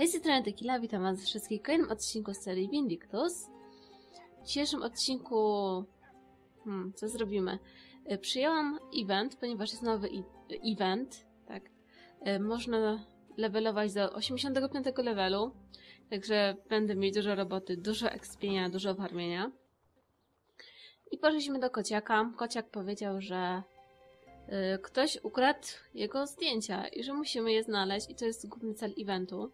Hej, z strony Tequila, witam was wszystkich w kolejnym odcinku serii Vindictus. W dzisiejszym odcinku... Hmm, co zrobimy? E, Przyjęłam event, ponieważ jest nowy e event, tak. E, Można levelować do 85 levelu, także będę mieć dużo roboty, dużo ekspienia, dużo farmienia. I poszliśmy do kociaka. Kociak powiedział, że ktoś ukradł jego zdjęcia i że musimy je znaleźć i to jest główny cel eventu.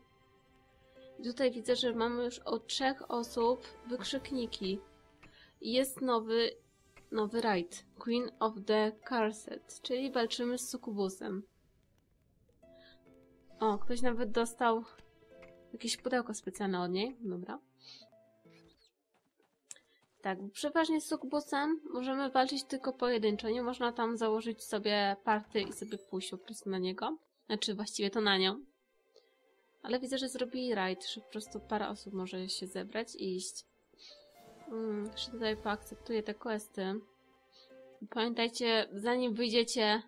I tutaj widzę, że mamy już od trzech osób wykrzykniki. Jest nowy, nowy raid. Queen of the Carset, czyli walczymy z sukubusem. O, ktoś nawet dostał jakieś pudełko specjalne od niej. Dobra. Tak, przeważnie z sukubusem możemy walczyć tylko pojedynczo. Nie można tam założyć sobie party i sobie pójść po prostu na niego. Znaczy właściwie to na nią. Ale widzę, że zrobili raid, że po prostu parę osób może się zebrać i iść. Hmm, jeszcze tutaj poakceptuję te questy. Pamiętajcie, zanim wyjdziecie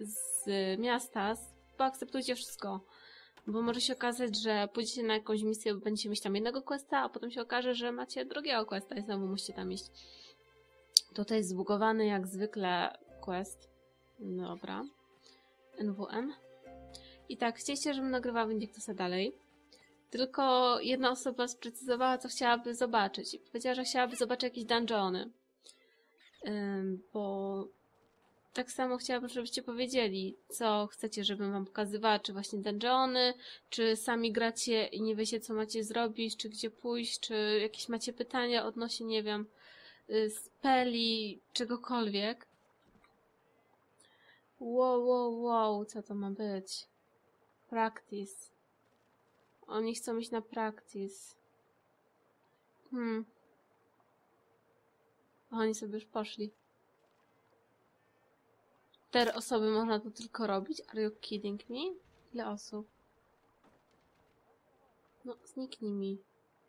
z miasta, poakceptujcie wszystko. Bo może się okazać, że pójdziecie na jakąś misję, bo będziecie mieć tam jednego questa, a potem się okaże, że macie drugiego questa i znowu musicie tam iść. Tutaj zbugowany jak zwykle quest. Dobra. NWN. I tak, chcieliście, żebym nagrywała Vindictusa dalej. Tylko jedna osoba sprecyzowała, co chciałaby zobaczyć. I powiedziała, że chciałaby zobaczyć jakieś dungeony. Ym, bo tak samo chciałabym, żebyście powiedzieli, co chcecie, żebym wam pokazywała, czy właśnie dungeony, czy sami gracie i nie wiecie, co macie zrobić, czy gdzie pójść, czy jakieś macie pytania odnośnie, nie wiem, y, speli, czegokolwiek. Wow, wow, wow, co to ma być? Practice. Oni chcą iść na practice. Hmm. Oni sobie już poszli. Cztery osoby można to tylko robić? Are you kidding me? Ile osób? No, zniknij mi.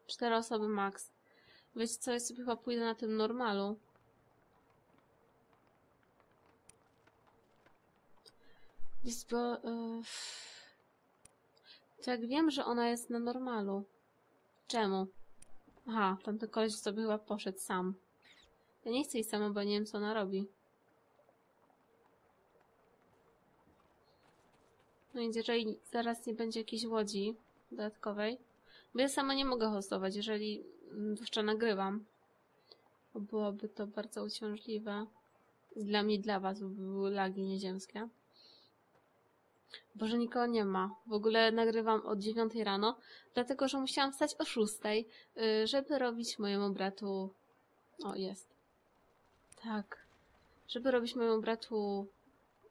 Cztery osoby max. Wiecie co, ja sobie chyba pójdę na tym normalu. Jest bo... Yy... To jak wiem, że ona jest na normalu. Czemu? Aha, tamten koleś sobie chyba poszedł sam. Ja nie chcę iść sama, bo nie wiem, co ona robi. No więc jeżeli zaraz nie będzie jakiejś łodzi dodatkowej, bo ja sama nie mogę hostować, jeżeli jeszcze nagrywam. Byłoby to bardzo uciążliwe. Dla mnie, dla was, bo były lagi nieziemskie. Boże, nikogo nie ma. W ogóle nagrywam od 9 rano, dlatego, że musiałam wstać o 6, żeby robić mojemu bratu... O, jest. Tak. Żeby robić mojemu bratu...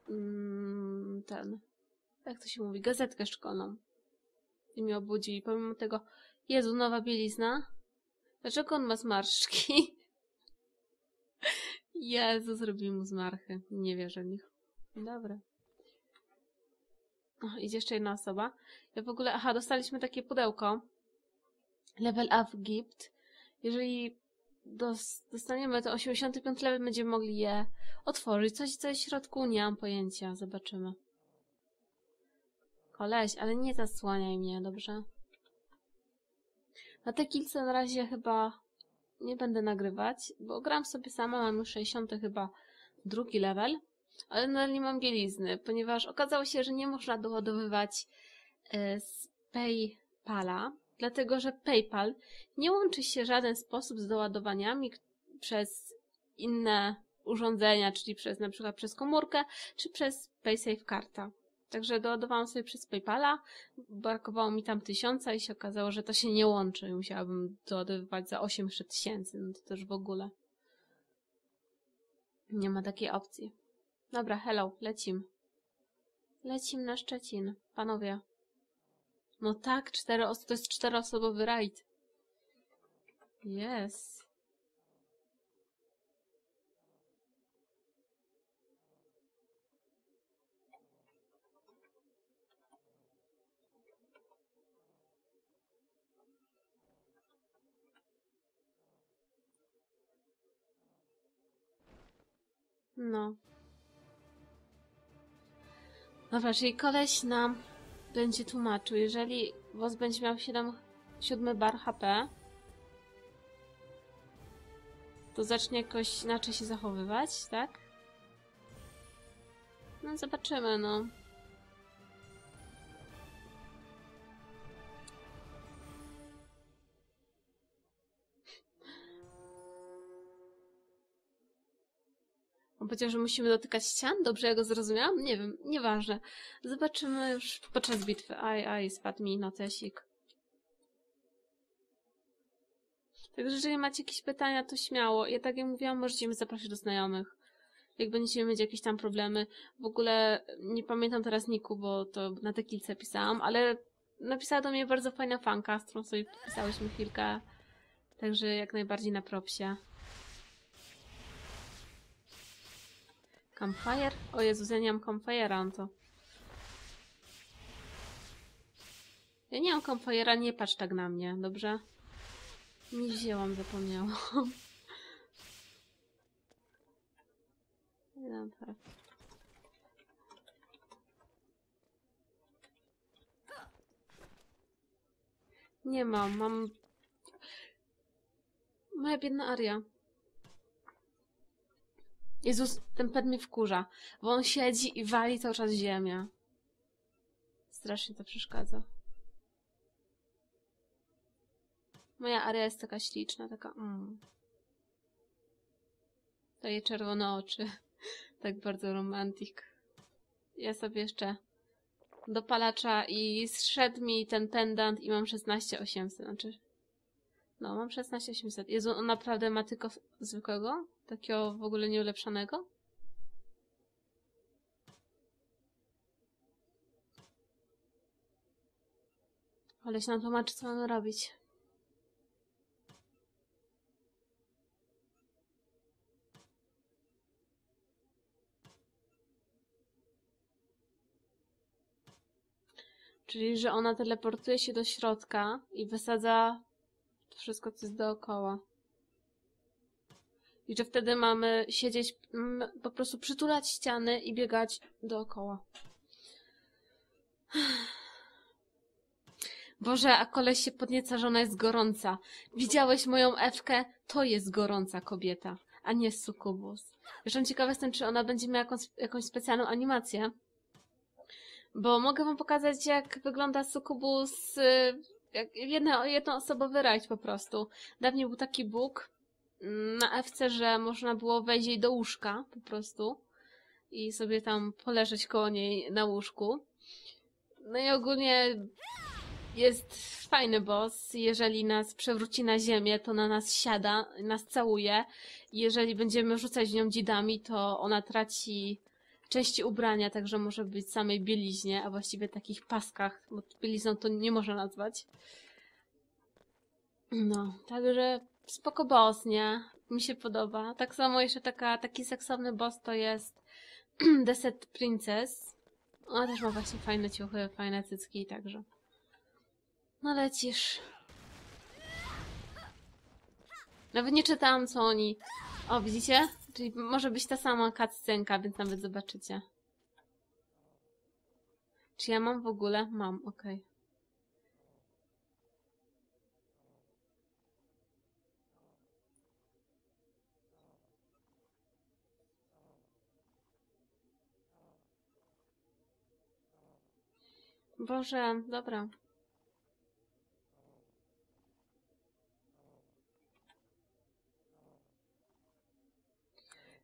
Mm, ten... Jak to się mówi? Gazetkę szkolną. I mnie obudzili. Pomimo tego... Jezu, nowa bielizna? Dlaczego on ma zmarszczki? Jezu, zrobili mu zmarchy. Nie wierzę w nich. Dobra. O, idzie jeszcze jedna osoba. Ja w ogóle, aha, dostaliśmy takie pudełko. Level up gift. Jeżeli dos, dostaniemy to 85 level, będziemy mogli je otworzyć. Coś, co jest w środku, nie mam pojęcia. Zobaczymy. Koleś, ale nie zasłaniaj mnie, dobrze? Na te kilce na razie chyba nie będę nagrywać, bo gram sobie sama, mam już 60 chyba drugi level ale nadal nie mam bielizny, ponieważ okazało się, że nie można doładowywać e, z PayPala, dlatego że PayPal nie łączy się w żaden sposób z doładowaniami przez inne urządzenia, czyli przez na przykład przez komórkę, czy przez PaySafe karta. Także doładowałam sobie przez PayPala, brakowało mi tam tysiąca i się okazało, że to się nie łączy. Musiałabym doładowywać za 800 tysięcy, no to też w ogóle. Nie ma takiej opcji. Dobra, hello, lecim. Lecim na Szczecin, panowie. No tak, cztery osoby, to jest czteroosobowy rajd. Yes. No. Dobra, czyli koleś nam będzie tłumaczył. Jeżeli boss będzie miał 7, 7 bar HP, to zacznie jakoś inaczej się zachowywać, tak? No zobaczymy, no. Powiedział, że musimy dotykać ścian? Dobrze ja go zrozumiałam? Nie wiem, nieważne. Zobaczymy już podczas bitwy. Aj, aj, spadł mi notesik. Także jeżeli macie jakieś pytania, to śmiało. Ja tak jak mówiłam, możecie mnie zaprosić do znajomych. Jak będziecie mieć jakieś tam problemy. W ogóle nie pamiętam teraz niku, bo to na te kilce pisałam, ale napisała do mnie bardzo fajna fanka, z którą sobie pisałyśmy chwilkę. Także jak najbardziej na propsie. Campfire? O Jezus, ja nie mam campfire'a, on to... Ja nie mam campfire'a, nie patrz tak na mnie, dobrze? Nie wzięłam, zapomniałam. Dobra. Nie mam, mam... Moja biedna Aria. Jezus, ten pet mnie wkurza, bo on siedzi i wali cały czas ziemię. Strasznie to przeszkadza. Moja Aria jest taka śliczna, taka... Mm. To jej czerwone oczy. tak bardzo romantik. Ja sobie jeszcze dopalacza i zszedł mi ten pendant i mam 16800, znaczy... No, mam 16800. Jezu, on naprawdę ma tylko zwykłego? Takiego w ogóle nieulepszonego? Ale się nam tłumaczy, co mamy robić. Czyli, że ona teleportuje się do środka i wysadza wszystko, co jest dookoła. I że wtedy mamy siedzieć, po prostu przytulać ściany i biegać dookoła. Boże, a koleś się podnieca, że ona jest gorąca. Widziałeś moją Ewkę? To jest gorąca kobieta, a nie sukubus. Zresztą ciekawa jestem, czy ona będzie miała jakąś, jakąś specjalną animację. Bo mogę wam pokazać, jak wygląda sukubus, y, jak jedno, jednoosobowy rajd po prostu. Dawniej był taki bóg, na FC, że można było wejść jej do łóżka po prostu i sobie tam poleżeć koło niej na łóżku. No i ogólnie jest fajny boss. Jeżeli nas przewróci na ziemię, to na nas siada, nas całuje. Jeżeli będziemy rzucać nią dzidami, to ona traci części ubrania, także może być samej bieliźnie, a właściwie takich paskach, bo bielizną to nie można nazwać. No, także spoko boss, nie? Mi się podoba. Tak samo jeszcze taka, taki seksowny boss to jest Deset Princess. Ona też ma właśnie fajne ciuchy, fajne cycki, także. No lecisz. Nawet nie czytałam, co oni... O, widzicie? Czyli może być ta sama cutscenka, więc nawet zobaczycie. Czy ja mam w ogóle? Mam, okej. Okay. Boże, dobra.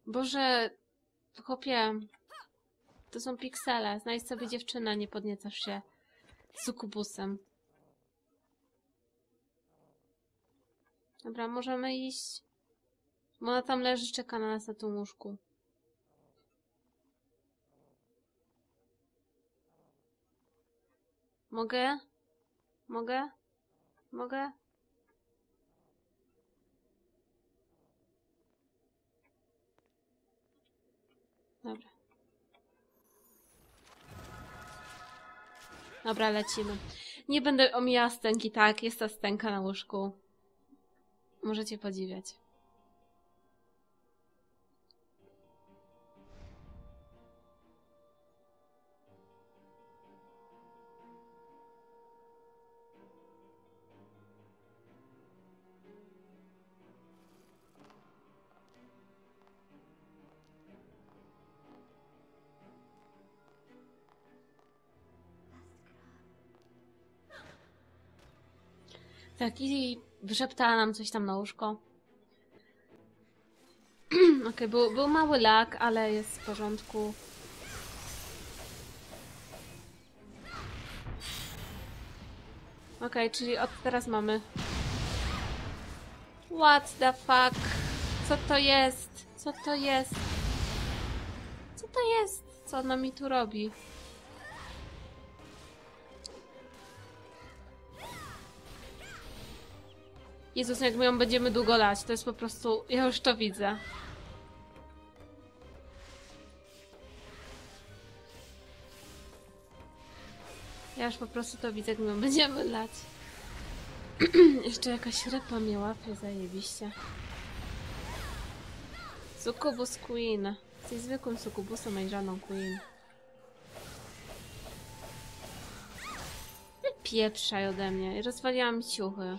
Boże, chłopie, to są piksele. Znajdź sobie dziewczynę, nie podniecasz się sukubusem. Dobra, możemy iść. Bo ona tam leży, czeka na nas na tym łóżku. Mogę? Mogę? Mogę? Dobra. Dobra, lecimy. Nie będę omijała stęki, tak, jest ta stęka na łóżku. Możecie podziwiać. Tak, i wyszeptała nam coś tam na łóżko. Okej, był, był mały lag, ale jest w porządku. Okej, czyli od teraz mamy... What the fuck? Co to jest? Co to jest? Co to jest? Co ona mi tu robi? Jezus, jak my ją będziemy długo lać, to jest po prostu... Ja już to widzę. Ja już po prostu to widzę, jak my ją będziemy lać. Jeszcze jakaś rypa mnie łapie, zajebiście. Sukubus Queen. Jesteś zwykłym sukubusem, a żadną Queen. Pieprzaj ode mnie. Rozwaliłam ciuchy.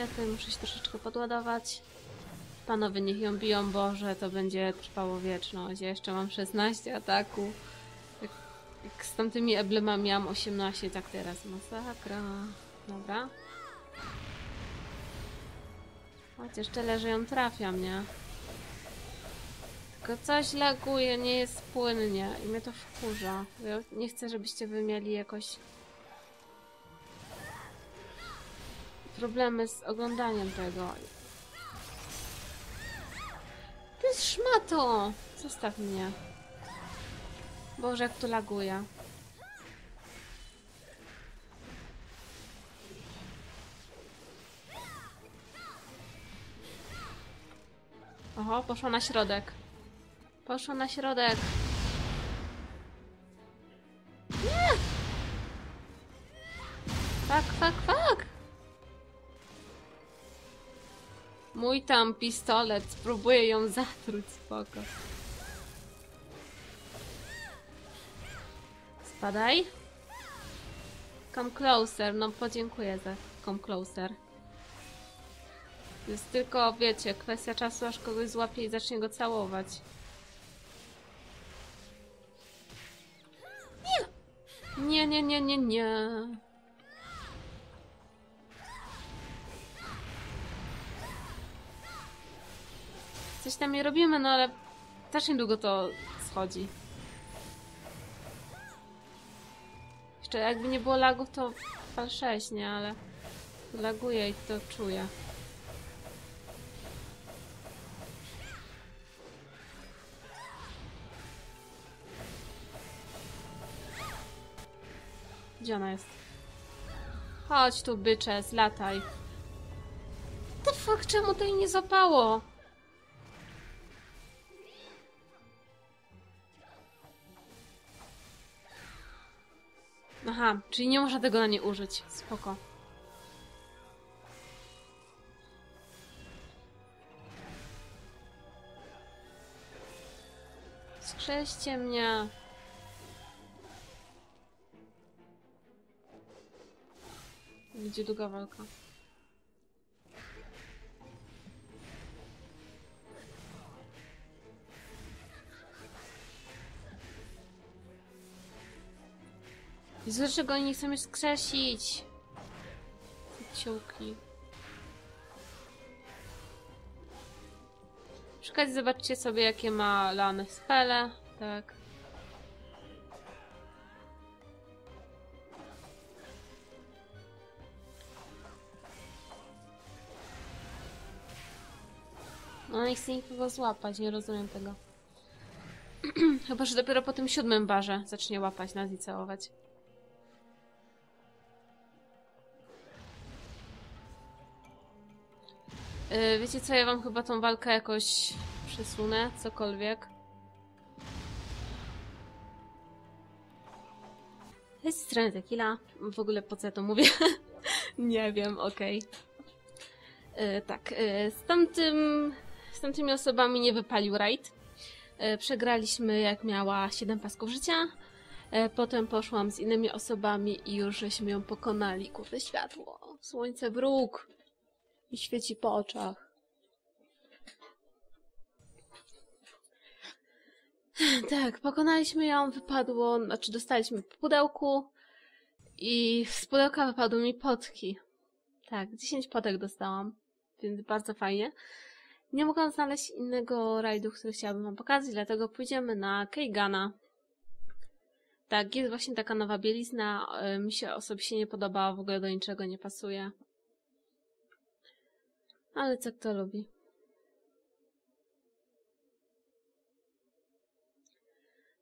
Ja tutaj muszę się troszeczkę podładować. Panowie niech ją biją, Boże, to będzie trwało wieczność. Ja jeszcze mam 16 ataku. Jak, jak z tamtymi emblemami miałam 18, tak teraz masakra. Dobra. Chociaż tyle, że ją trafiam, nie? Tylko coś laguje, nie jest płynnie i mnie to wkurza. Ja nie chcę, żebyście wy mieli jakoś problemy z oglądaniem tego. Ty jest szmato! Zostaw mnie. Boże, jak to laguje. Oho, poszła na środek. Poszła na środek. Nie! Fuck, fuck, Mój tam pistolet, spróbuję ją zatruć, spoko. Spadaj. Come closer, no podziękuję za come closer. Jest tylko, wiecie, kwestia czasu, aż kogoś złapie i zacznie go całować. Nie! Nie, nie, nie, nie, nie. Coś tam nie robimy, no ale też niedługo to schodzi. Jeszcze jakby nie było lagów, to fal 6, nie? Ale laguje i to czuję. Gdzie ona jest? Chodź tu, bycze, zlataj. The fuck, czemu to jej nie zapało? Czyli nie można tego na nie użyć. Spoko. Skrzeście mnie. Gdzie długa walka? Jezu, dlaczego oni nie chcą mnie skrzesić? Ciułki. Okazji zobaczcie sobie, jakie ma lane spele. Tak. No nie chcę nikogo złapać, nie rozumiem tego. Chyba, że dopiero po tym siódmym barze zacznie łapać nas i całować. Yy, wiecie co, ja wam chyba tą walkę jakoś przesunę, cokolwiek. Jest strony tequila. W ogóle po co ja to mówię? Nie wiem, okej. Yy, tak, yy, z tamtym... Z tamtymi osobami nie wypalił raid. Yy, przegraliśmy jak miała 7 pasków życia. Yy, potem poszłam z innymi osobami i już żeśmy ją pokonali. Kurde, światło. Słońce wróg. I świeci po oczach. Tak, pokonaliśmy ją, wypadło, znaczy dostaliśmy po pudełku i z pudełka wypadły mi potki. Tak, 10 potek dostałam, więc bardzo fajnie. Nie mogłam znaleźć innego rajdu, który chciałabym wam pokazać, dlatego pójdziemy na Keigana. Tak, jest właśnie taka nowa bielizna, y, mi się osobiście nie podoba, w ogóle do niczego nie pasuje. Ale co kto lubi.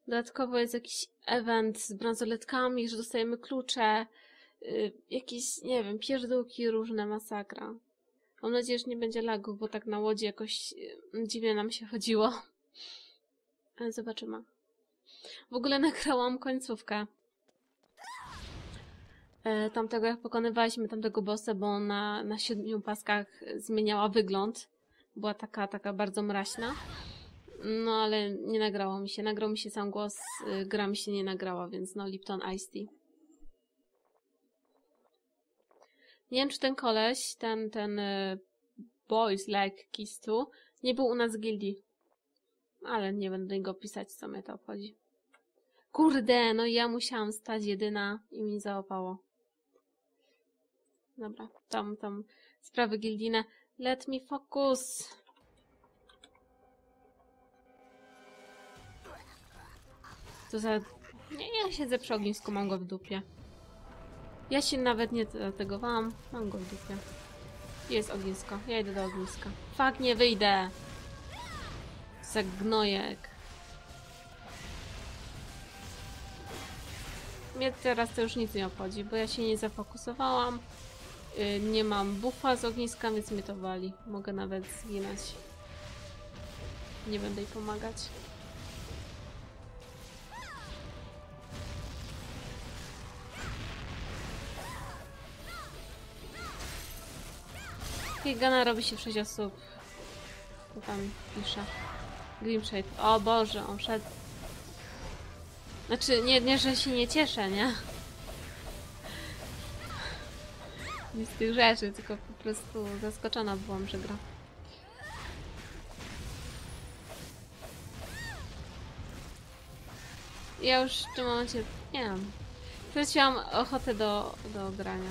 Dodatkowo jest jakiś event z bransoletkami, że dostajemy klucze, yy, jakieś, nie wiem, pierdółki różne, masakra. Mam nadzieję, że nie będzie lagów, bo tak na łodzi jakoś yy, dziwnie nam się chodziło. Ale zobaczymy. W ogóle nagrałam końcówkę. E, tamtego, jak pokonywaliśmy tamtego bossa, bo na, na siedmiu paskach zmieniała wygląd. Była taka, taka bardzo mraźna. No ale nie nagrało mi się. Nagrał mi się sam głos, y, gra mi się nie nagrała, więc no Lipton Ice Tea. Nie wiem, czy ten koleś, ten, ten y, Boys Like Kiss 2 nie był u nas w gildii. Ale nie będę go pisać, co mnie to obchodzi. Kurde, no ja musiałam stać jedyna i mi załapało. Dobra, tam, tam sprawy gildine. Let me focus. To za... Nie, ja siedzę przy ognisku, mam go w dupie. Ja się nawet nie zategowałam, mam go w dupie. Jest ognisko, ja idę do ogniska. Fak, nie wyjdę! Za gnojek. Mnie teraz to już nic nie obchodzi, bo ja się nie zafokusowałam. Yy, nie mam bufa z ogniska, więc mnie to wali. Mogę nawet zginąć. Nie będę jej pomagać. Gana robi się w 6 osób. Co tam pisze? Grimshade. O Boże, on szedł. Znaczy, nie, nie, że się nie cieszę, nie? Nie z tych rzeczy, tylko po prostu zaskoczona byłam, że gra. Ja już w tym momencie, nie wiem, straciłam ochotę do, do grania.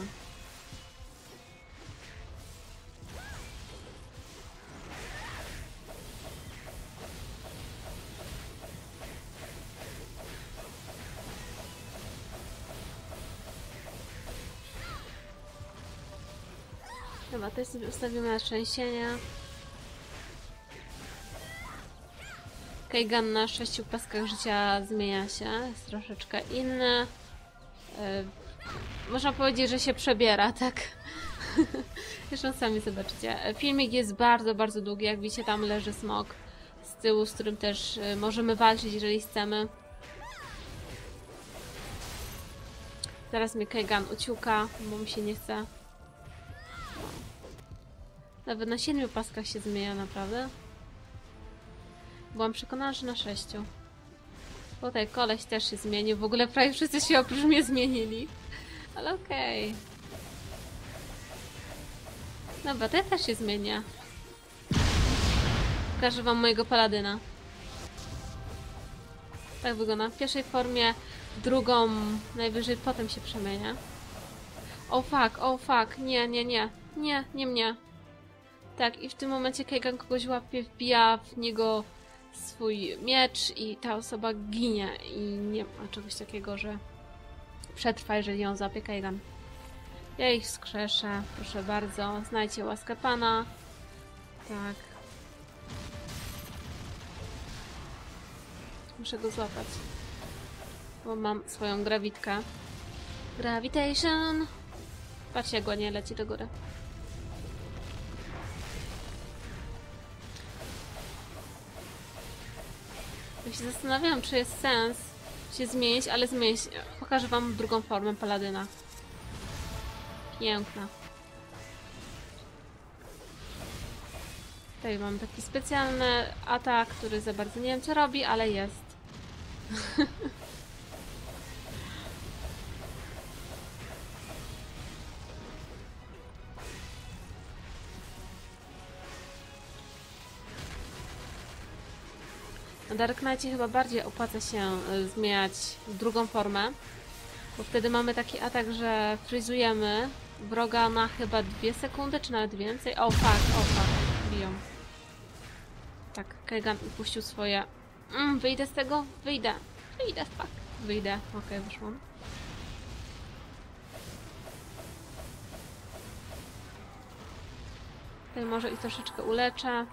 To sobie ustawimy na trzęsienie. Keigan na sześciu paskach życia zmienia się, jest troszeczkę inny. Yy, można powiedzieć, że się przebiera, tak? Zresztą sami zobaczycie. Filmik jest bardzo, bardzo długi. Jak widzicie, tam leży smok z tyłu, z którym też yy, możemy walczyć, jeżeli chcemy. Zaraz mnie Keigan uciuka, bo mi się nie chce. Nawet na siedmiu paskach się zmienia, naprawdę. Byłam przekonana, że na sześciu. Tutaj koleś też się zmienił. W ogóle prawie wszyscy się oprócz mnie zmienili. Ale okej. Okay. Dobra, ja też się zmienię. Pokażę wam mojego paladyna. Tak wygląda. W pierwszej formie, drugą najwyżej potem się przemienia. O oh fuck, o oh fuck, nie, nie, nie. Nie, nie mnie. Tak, i w tym momencie Keigan kogoś łapie, wbija w niego swój miecz i ta osoba ginie. I nie ma czegoś takiego, że przetrwa, jeżeli ją złapie Keigan. Ja ich wskrzeszę, proszę bardzo. Znajdźcie łaskę Pana. Tak. Muszę go złapać. Bo mam swoją grawitkę. Gravitation! Patrzcie, jak ładnie leci do góry. Ja się zastanawiałam, czy jest sens się zmienić, ale zmienić. Pokażę wam drugą formę paladyna. Piękna. Tutaj mam taki specjalny atak, który za bardzo nie wiem co robi, ale jest. Na Dark Knightie chyba bardziej opłaca się y, zmieniać drugą formę, bo wtedy mamy taki atak, że fryzujemy wroga na chyba dwie sekundy, czy nawet więcej. O fuck, o fuck, biją. Tak, Kegan puścił swoje... Mm, wyjdę z tego? Wyjdę. Wyjdę, fuck. Wyjdę. Okej, wyszłam. Tutaj może ich troszeczkę uleczę.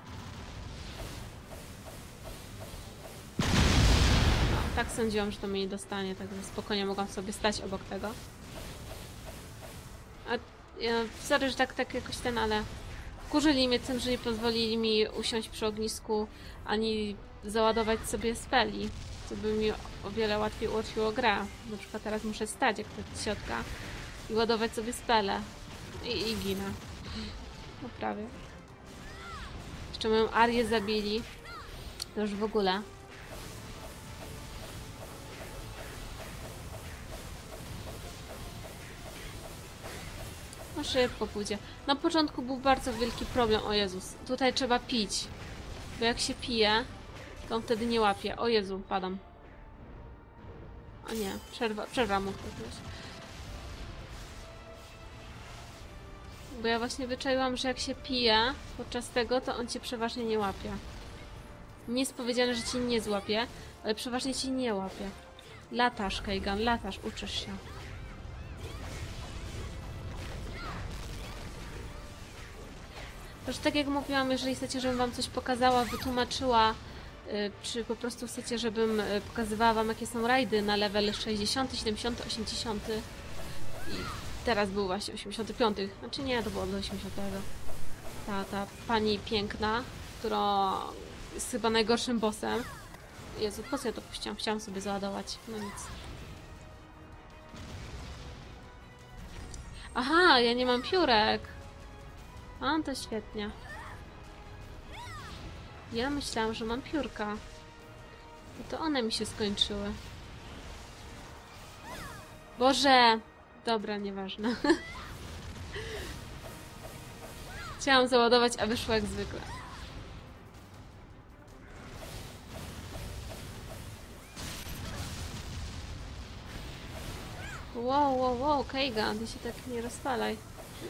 Tak sądziłam, że to mnie nie dostanie, także spokojnie mogłam sobie stać obok tego. A ja, sorry, że tak, tak jakoś ten, ale kurzyli mnie tym, że nie pozwolili mi usiąść przy ognisku, ani załadować sobie speli, co by mi o wiele łatwiej ułatwiło grę. Na przykład teraz muszę stać jak ta ciotka i ładować sobie spele. I, i ginę. No prawie. Jeszcze moją Arię zabili. To już w ogóle. No szybko pójdzie. Na początku był bardzo wielki problem, o Jezus. Tutaj trzeba pić. Bo jak się pije, to on wtedy nie łapie. O Jezu, padam. O nie, przerwa, przerwa mu ktoś. Bo ja właśnie wyczaiłam, że jak się pije podczas tego, to on cię przeważnie nie łapie. Nie jest powiedziane, że ci nie złapie, ale przeważnie ci nie łapie. Latasz, Keigan, latasz, uczysz się. Też tak jak mówiłam, jeżeli chcecie, żebym wam coś pokazała, wytłumaczyła, y, czy po prostu chcecie, żebym y, pokazywała wam, jakie są rajdy na level 60, 70, 80 i teraz był właśnie 85, znaczy nie, to było do 80. Ta, ta pani piękna, która jest chyba najgorszym bossem. Jezu, po co ja to puściłam? Chciałam sobie załadować, no nic. Aha, ja nie mam piórek. A, to świetnie. Ja myślałam, że mam piórka. I to one mi się skończyły. Boże! Dobra, nieważne. Chciałam załadować, a wyszło jak zwykle. Wow, wow, wow, Keigan, ty się tak nie rozpalaj.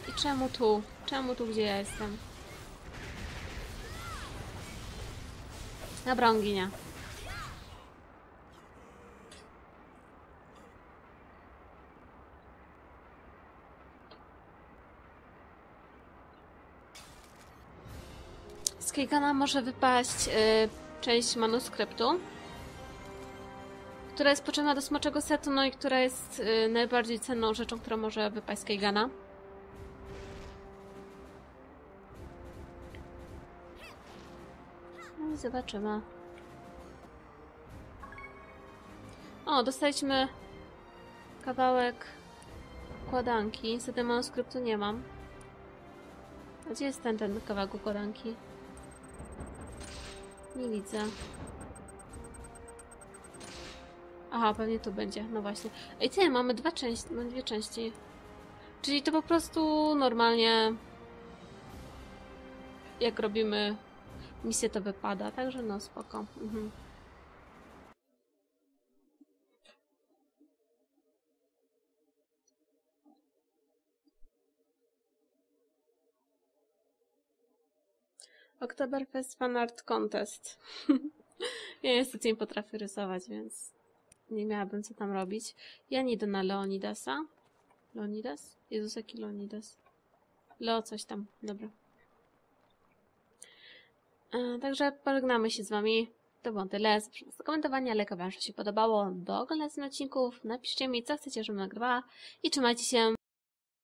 I czemu tu? Czemu tu, gdzie ja jestem? Dobra, on ginie. Z Keigana może wypaść y, część manuskryptu, która jest potrzebna do smoczego setu, no i która jest y, najbardziej cenną rzeczą, która może wypaść z Keigana. Zobaczymy. O, dostaliśmy kawałek układanki. Niestety manuskryptu nie mam. A gdzie jest ten, ten kawałek układanki? Nie widzę. Aha, pewnie tu będzie, no właśnie. Ej, ty, mamy dwa części, mamy dwie części. Czyli to po prostu normalnie jak robimy misję to wypada, także no spoko. Mhm. Oktoberfest Fan Art Contest. ja niestety nie potrafię rysować, więc nie miałabym co tam robić. Ja nie idę na Leonidasa. Leonidas? Jezus, jaki Leonidas? Leo coś tam, dobra. E, także pożegnamy się z wami. To było tyle. Zapraszam do komentowania, jak wam się podobało, do oglądania odcinków. Napiszcie mi, co chcecie, żebym nagrywała i trzymajcie się.